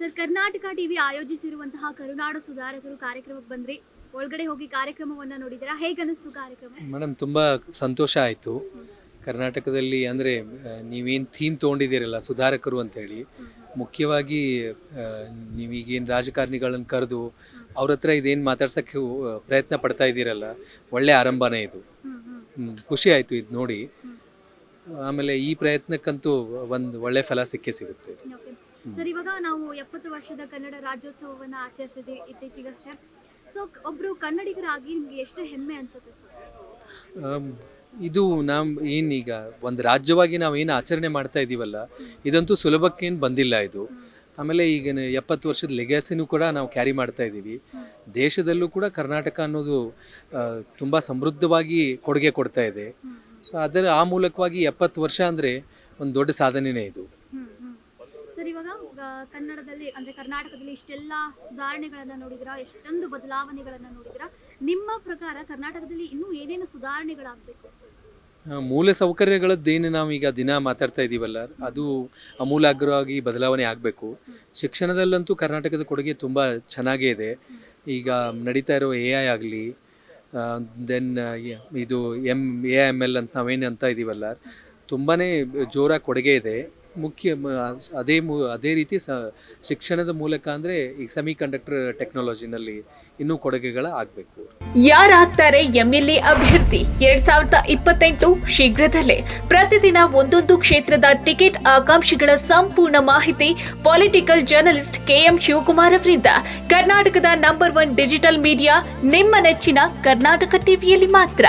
Sir Karnataka TV ಆಯೋಜಿಸಿರುವಂತಹ ಕರುನಾಡು ಸುಧಾರಕರು ಕಾರ್ಯಕ್ರಮಕ್ಕೆ ಬಂದ್ರಿ ಒಳಗಡೆ ಹೋಗಿ ಕಾರ್ಯಕ್ರಮವನ್ನ ನೋಡಿದಿರಾ ಹೇಗನ್ನಿಸ್ತು ಕಾರ್ಯಕ್ರಮ? ಮೇಡಮ್ ತುಂಬಾ ಸಂತೋಷ ಆಯಿತು. ಕರ್ನಾಟಕದಲ್ಲಿ ಅಂದ್ರೆ ನೀವೇನ್ ಥೀಮ್ ತೊಗೊಂಡಿದ್ದೀರಲ್ಲ ಸುಧಾರಕರು ಅಂತೇಳಿ ಮುಖ್ಯವಾಗಿ ಆ, ನೀವೀಗೇನು ರಾಜಕಾರಣಿಗಳನ್ನು ಕರೆದು ಅವ್ರ ಹತ್ರ ಇದೇನು ಮಾತಾಡ್ಸೋಕ್ಕೆ ಪ್ರಯತ್ನ ಪಡ್ತಾ ಇದ್ದೀರಲ್ಲ ಒಳ್ಳೆ ಆರಂಭನೇ ಇದು. ಖುಷಿ ಆಯಿತು ಇದು ನೋಡಿ. ಆಮೇಲೆ ಈ ಪ್ರಯತ್ನಕ್ಕಂತೂ ಒಂದು ಒಳ್ಳೆ ಫಲ ಸಿಕ್ಕೇ ಸಿಗುತ್ತೆ. ಸರ್ ಇವಾಗ ನಾವು ಎಪ್ಪತ್ತು ವರ್ಷದ ಕನ್ನಡ ರಾಜ್ಯೋತ್ಸವವನ್ನು ಆಚರಿಸಿದ್ವಿ ಇತ್ತೀಚೆಗಷ್ಟೇ. ಸೊ ಒಬ್ರು ಕನ್ನಡಿಗರಾಗಿ ನಿಮ್ಗೆ ಎಷ್ಟು ಹೆಮ್ಮೆ ಅನ್ಸುತ್ತೆ ಸರ್? ಇದು ನಾವು ಏನೀಗ ಒಂದು ರಾಜ್ಯವಾಗಿ ನಾವು ಏನು ಆಚರಣೆ ಮಾಡ್ತಾ ಇದ್ದೀವಲ್ಲ ಇದಂತೂ ಸುಲಭಕ್ಕೇನು ಬಂದಿಲ್ಲ ಇದು. ಆಮೇಲೆ ಈಗ ಎಪ್ಪತ್ತು ವರ್ಷದ ಲೆಗ್ಯಾಸಿನೂ ಕೂಡ ನಾವು ಕ್ಯಾರಿ ಮಾಡ್ತಾ ಇದ್ದೀವಿ ದೇಶದಲ್ಲೂ ಕೂಡ ಕರ್ನಾಟಕ ಅನ್ನೋದು ತುಂಬ ಸಮೃದ್ಧವಾಗಿ ಕೊಡುಗೆ ಕೊಡ್ತಾ ಇದೆ. ಸೊ ಅದರ ಆ ಮೂಲಕವಾಗಿ ಎಪ್ಪತ್ತು ವರ್ಷ ಅಂದರೆ ಒಂದು ದೊಡ್ಡ ಸಾಧನೆಯೇ ಇದು. ಸರ್, ಇವಾಗ ಕನ್ನಡದಲ್ಲಿ, ಅಂದ್ರೆ ಕರ್ನಾಟಕದಲ್ಲಿ ಇಷ್ಟೆಲ್ಲ ಸುಧಾರಣೆಗಳನ್ನ ನೋಡಿದಿರಾ? ಎಷ್ಟೊಂದು ಬದಲಾವಣೆಗಳನ್ನ ನೋಡಿದಿರಾ? ನಿಮ್ಮ ಪ್ರಕಾರ ಕರ್ನಾಟಕದಲ್ಲಿ ಇನ್ನೂ ಏನೇನು ಸುಧಾರಣೆಗಳಾಗಬೇಕು? ಮೂಲ ಸೌಕರ್ಯಗಳದ್ದೇನು ನಾವು ಈಗ ದಿನ ಮಾತಾಡ್ತಾ ಇದ್ದೀವಲ್ಲ ಅದು ಅಮೂಲಾಗ್ರವಾಗಿ ಬದಲಾವಣೆ ಆಗಬೇಕು. ಶಿಕ್ಷಣದಲ್ಲಂತೂ ಕರ್ನಾಟಕದ ಕೊಡುಗೆ ತುಂಬ ಚೆನ್ನಾಗೇ ಇದೆ. ಈಗ ನಡೀತಾ ಇರೋ ಎ ಐ ಆಗಲಿ ದೆನ್ ಇದು ಎಂ ಎ ಎಂ ಎಲ್ ಅಂತ ನಾವೇನು ಅಂತ ಇದ್ದೀವಲ್ಲ ತುಂಬಾ ಜೋರಾಗಿ ಕೊಡುಗೆ ಇದೆ. ಮುಖ್ಯ ಅದೇ ಮೂ, ಅದೇ ರೀತಿ ಸ, ಶಿಕ್ಷಣದ ಮೂಲಕ ಅಂದರೆ ಈ ಸೆಮಿ ಕಂಡಕ್ಟರ್ ಟೆಕ್ನಾಲಜಿನಲ್ಲಿ ಇನ್ನೂ ಕೊಡುಗೆಗಳ ಆಗಬೇಕು ಯಾರಾಗ್ತಾರೆ ಎಂಎಲ್ಎ ಅಭ್ಯರ್ಥಿ? ಎರಡ್ ಸಾವಿರದ ಇಪ್ಪತ್ತೆಂಟು ಶೀಘ್ರದಲ್ಲೇ ಪ್ರತಿದಿನ ಒಂದೊಂದು ಕ್ಷೇತ್ರದ ಟಿಕೆಟ್ ಆಕಾಂಕ್ಷಿಗಳ ಸಂಪೂರ್ಣ ಮಾಹಿತಿ ಪೊಲಿಟಿಕಲ್ ಜರ್ನಲಿಸ್ಟ್ ಕೆಎಂ ಶಿವಕುಮಾರ್ ಅವರಿಂದ. ಕರ್ನಾಟಕದ ನಂಬರ್ ಒನ್ ಡಿಜಿಟಲ್ ಮೀಡಿಯಾ ನಿಮ್ಮ ನೆಚ್ಚಿನ ಕರ್ನಾಟಕ ಟಿವಿಯಲ್ಲಿ ಮಾತ್ರ.